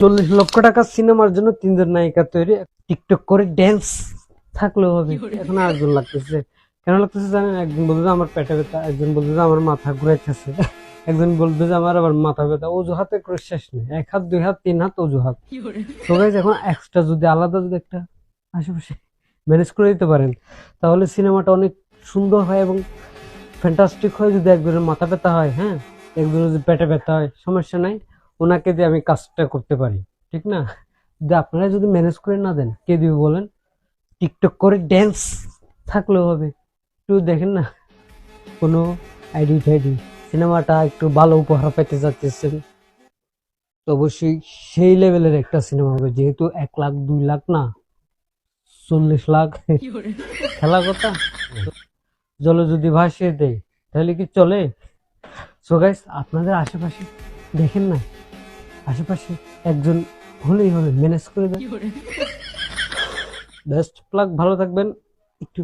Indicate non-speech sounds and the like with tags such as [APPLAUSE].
চল্লিশ লক্ষ টাকার সিনেমার জন্য তিনজন নায়িকা তৈরি টিকটক করে ড্যান্স থাকলেও হবে। এখন আরেকজন লাগতেছে। কেন লাগতেছে জানেন? একজন বলতে আমার পেটে ব্যথা। একজন বলতে যে আমার মাথা ঘুরাইতেছে। [LAUGHS] একজন বলবে যে আমার আবার মাথা ব্যথা। অজুহাতে করে শেষ নেই। এক হাত দুই হাত তিন হাত অজুহাত। তো guys, এখন এক্সট্রা যদি আলাদা যদি একটা আশেপাশে ম্যানেজ করে দিতে পারেন তাহলে সিনেমাটা অনেক সুন্দর হয় এবং ফ্যান্টাস্টিক হয়। যদি একজনের মাথা ব্যথা হয় হ্যাঁ? একজনের যদি পেটে ব্যথা হয় সমস্যা নাই। ওনাকে দিয়ে আমি কাজটা করতে পারি ঠিক না? যদি আপনারা যদি ম্যানেজ করে না দেন কে দিবে বলেন? টিকটক করে ড্যান্স থাকলেও হবে। একটু দেখেন না কোনো আইডি টাইডি সিনেমাটা একটু ভালো উপহার পেতে যাচ্ছেন তো অবশ্যই সেই লেভেলের একটা সিনেমা হবে। যেহেতু এক লাখ দুই লাখ না চল্লিশ লাখ। খেলা কথা? জলে যদি ভাসিয়ে দেয় তাহলে কি চলে? সো গাইস আপনাদের আশেপাশে দেখেন না আশেপাশে একজন হলেই হবে ম্যানেজ করে দেন। বেস্ট প্লাক ভালো থাকবেন। একটু